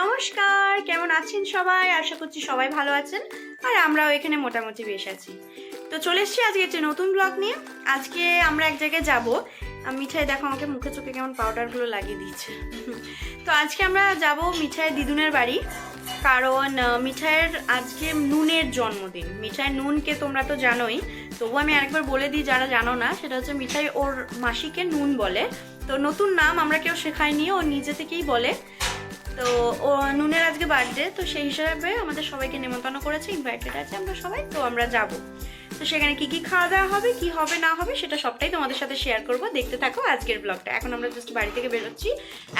নমস্কার, কেমন আছেন সবাই? আশা করছি সবাই ভালো আছেন, আর আমরাও এখানে মোটামুটি বেশ আছি। তো চলে এসেছি আজকে একটি নতুন ব্লগ নিয়ে। আজকে আমরা এক জায়গায় যাব। মিঠাই দেখো আমাকে মুখে চোখে কেমন পাউডারগুলো লাগিয়ে দিয়েছে। তো আজকে আমরা যাব মিঠাই দিদুনের বাড়ি। কারণ মিঠাইয়ের আজকে নুনের জন্মদিন। মিঠাই নুনকে তোমরা তো জানোই। তবু আমি আরেকবার বলে দিই, যারা জানো না, সেটা হচ্ছে মিঠাই ওর মাসিকে নুন বলে। তো নতুন নাম আমরা কেউ শেখাইনি ও নিজে থেকেই বলে। তো ও, নুনের আজকে বার্থডে তো সেই হিসাবে আমাদের সবাইকে নেমন্তন্ন করেছে ইনভাইটেড আছে আমরা সবাই, তো আমরা যাব। তো সেখানে কি কি খাওয়া দাওয়া হবে, কি হবে, না হবে, সেটা সবটাই তোমাদের সাথে শেয়ার করব। দেখতে থাকো আজকের ব্লগটা এখন আমরা জাস্ট বাড়ি থেকে বেরোচ্ছি।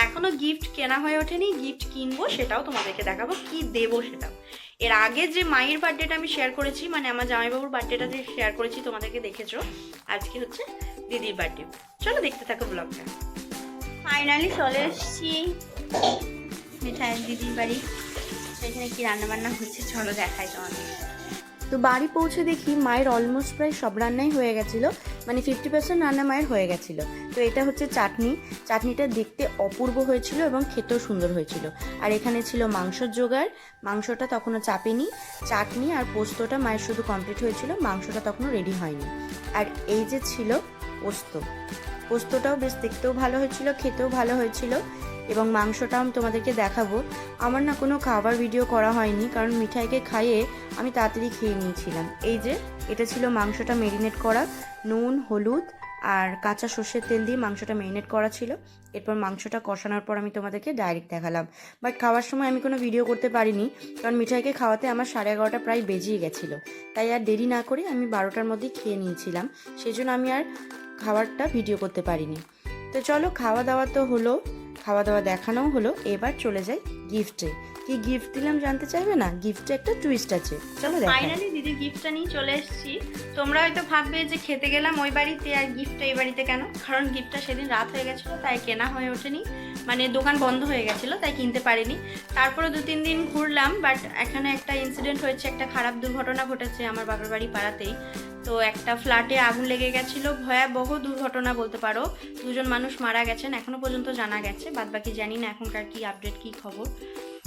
এখনও গিফট কেনা হয়ে ওঠেনি গিফট কিনবো সেটাও তোমাদেরকে দেখাবো, কি দেবো সেটাও এর আগে যে মায়ের বার্থডেটা আমি শেয়ার করেছি মানে আমার জামাইবাবুর বার্থডেটা যে শেয়ার করেছি, তোমাদেরকে দেখেছ, আজকে হচ্ছে দিদির বার্থডে চলো দেখতে থাকো ব্লগটা ফাইনালি চলে এসেছি। মিঠাই দিদির বাড়ি। সেখানে কি রান্না বান্না হচ্ছে চলো দেখাই তোমাদের। তো বাড়ি পৌঁছে দেখি মায়ের অলমোস্ট প্রায় সব রান্নাই হয়ে গেছিল মানে ফিফটি পার্সেন্ট রান্না মায়ের হয়ে গেছিল। তো এটা হচ্ছে চাটনি। চাটনিটা দেখতে অপূর্ব হয়েছিল এবং খেতেও সুন্দর হয়েছিল। আর এখানে ছিল মাংসর জোগাড়। মাংসটা তখনও চাপেনি। চাটনি আর পোস্তটা মায়ের শুধু কমপ্লিট হয়েছিল। মাংসটা তখনও রেডি হয়নি। আর এই যে ছিল পোস্ত। পোস্তটাও বেশ দেখতেও ভালো হয়েছিল, খেতেও ভালো হয়েছিল। এবং মাংসটা আমি তোমাদেরকে দেখাবো। আমার না কোনো খাবার ভিডিও করা হয়নি, কারণ মিঠাইকে খাইয়ে আমি তাড়াতাড়ি খেয়ে নিয়েছিলাম। এই যে, এটা ছিল মাংসটা মেরিনেট করা। নুন, হলুদ আর কাঁচা সর্ষের তেল দিয়ে মাংসটা মেরিনেট করা ছিল। এরপর মাংসটা কষানোর পর আমি তোমাদেরকে ডাইরেক্ট দেখালাম। বাট খাওয়ার সময় আমি কোনো ভিডিও করতে পারিনি, কারণ মিঠাইকে খাওয়াতে আমার সাড়ে এগারোটা প্রায় বেজিয়ে গেছিল। তাই আর দেরি না করে আমি বারোটার মধ্যেই খেয়ে নিয়েছিলাম। সেই জন্য আমি আর খাবারটা ভিডিও করতে পারিনি। তো চলো, খাওয়া দাওয়া তো হলো। খাওয়া দাওয়া দেখানোও হলো। এবার চলে যাই গিফটে কি গিফট দিলাম জানতে চাইবে না? গিফটে একটা টুইস্ট আছে। চলো ফাইনালি দিদির গিফটটা নিয়ে চলে এসেছি। তোমরা হয়তো ভাববে যে খেতে গেলাম ওই বাড়িতে আর গিফটটা এই বাড়িতে কেন? কারণ গিফটটা সেদিন রাত হয়ে গেছিল, তাই কেনা হয়ে ওঠেনি। মানে দোকান বন্ধ হয়ে গেছিল, তাই কিনতে পারিনি। তারপরে দু তিন দিন ঘুরলাম বাট এখানে একটা ইনসিডেন্ট হয়েছে, একটা খারাপ দুর্ঘটনা ঘটেছে আমার বাবার বাড়ি পাড়াতেই। তো একটা ফ্ল্যাটে আগুন লেগে গেছিল। ভয়াবহ দুর্ঘটনা বলতে পারো। দুজন মানুষ মারা গেছেন, এখনও পর্যন্ত জানা গেছে। বাদবাকি জানি না এখনকার কি আপডেট কি খবর।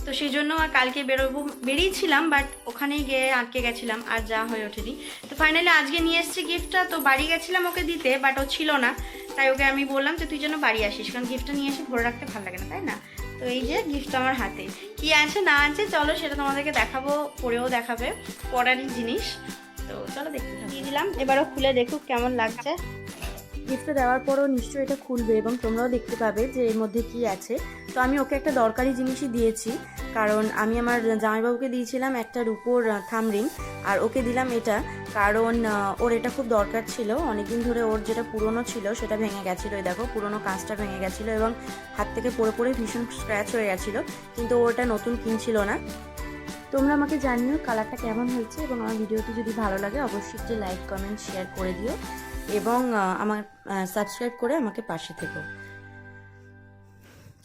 তো সেই জন্য কালকে বেরোবো, বেরিয়েছিলাম বাট ওখানেই গিয়ে আটকে গেছিলাম, আর যা হয়ে ওঠেনি। তো ফাইনালি আজকে নিয়ে এসেছি গিফটটা তো বাড়ি গেছিলাম ওকে দিতে বাট ও ছিল না। তাই ওকে আমি বললাম যে, তুই যেন বাড়ি আসিস। কারণ গিফটটা নিয়ে এসে ভরে রাখতে ভালো লাগে না, তাই না? তো এই যে গিফট আমার হাতে। কি আছে, না আছে, চলো সেটা তোমাদেরকে দেখাবো, পরেও দেখাবে। পরারই জিনিস। তো চলো দেখতে থাকো। দিয়ে দিলাম। এবারও খুলে দেখুক কেমন লাগছে। গিফটটা দেওয়ার পরও নিশ্চয়ই এটা খুলবে এবং তোমরাও দেখতে পাবে যে এর মধ্যে কি আছে। তো আমি ওকে একটা দরকারি জিনিসই দিয়েছি। কারণ আমি আমার জামাইবাবুকে দিয়েছিলাম একটা রূপোর থাম রিং। আর ওকে দিলাম এটা। কারণ ওর এটা খুব দরকার ছিল। অনেকদিন ধরে ওর যেটা পুরনো ছিল সেটা ভেঙে গেছিল। দেখো পুরনো কাঁচটা ভেঙে গেছিল এবং হাত থেকে পড়ে পড়ে ভীষণ স্ক্র্যাচ হয়ে গেছিল। কিন্তু ওটা নতুন কিনছিল না। তোমরা আমাকে জানিও কালারটা কেমন হয়েছে এবং আমার ভিডিওটি যদি ভালো লাগে, অবশ্যই একটি লাইক, কমেন্ট, শেয়ার করে দিও এবং আমার সাবস্ক্রাইব করে আমাকে পাশে থেকো।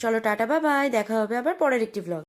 চলো টাটা বা বাই, দেখা হবে আবার পরের একটি ব্লগ